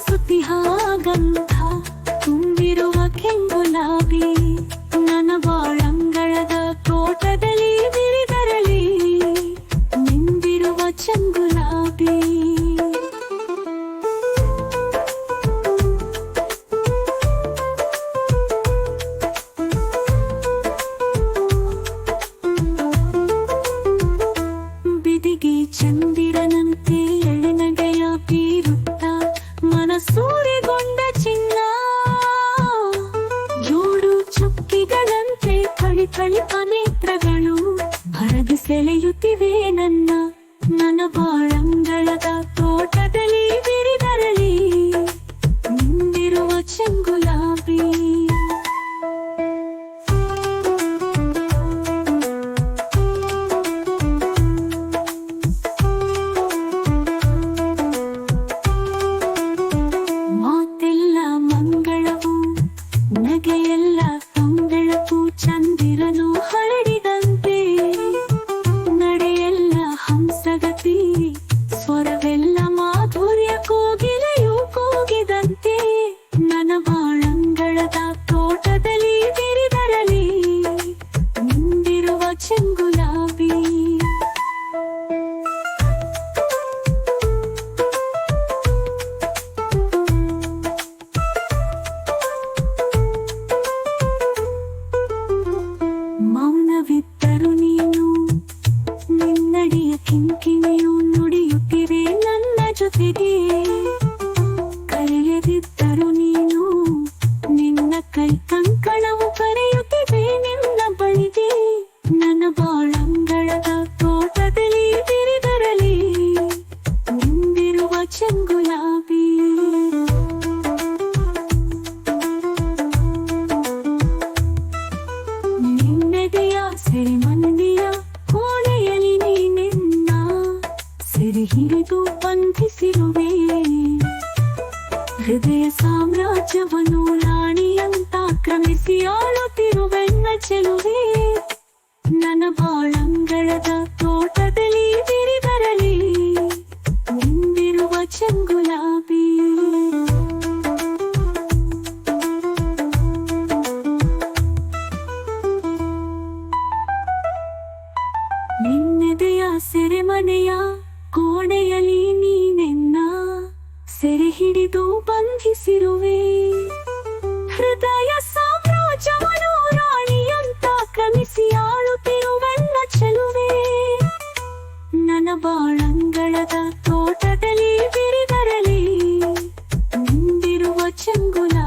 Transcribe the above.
ಸುತ್ತಿ ಹಾಗನ್ನು ಸೆಳೆಯುತ್ತಿವೆ ನನ್ನ ನನ್ನ ಬಾಳಂಗಳದ ತೋಟದಲ್ಲಿ. ನನ್ನ ಬಾಳಂಗಳದ ತೋಟದಲ್ಲಿ ಬಿರಿದರಲಿ ನಿಂದಿರುವ ಚೆಂಗುಲಾಬಿ ನಿನ್ನೆದೆಯ ಸಿರಿಮನೆಯ ಕೋಣೆಯಲ್ಲಿ ನೀನೆನ್ನ ಸಿರಿ ಹಿಡಿದು ಬಂಧಿಸಿರುವೆ ಹೃದಯ ಸಾಮ್ರಾಜ್ಯವನ್ನು ರಾಣಿಯಂತ ಕ್ರಮಿಸಿ ಆಳುತ್ತಿರುವೆನ್ನ ಚೆಲುವೆ ನನ್ನ ಬಾಳಂಗಳದ ತೋಟದಲ್ಲಿ ಬಿರಿದರಲಿ ನಿಂದಿರುವ ಚಂಗುಲಾಬಿ. ನಿನ್ನೆದೆಯ ಸೆರೆಮನೆಯ ಕೋಣೆಯಲ್ಲಿ ನೀನೆನ್ನ ಸೆರೆ ಹಿಡಿದು ಬಂಧಿಸಿರುವೆ. చెంగున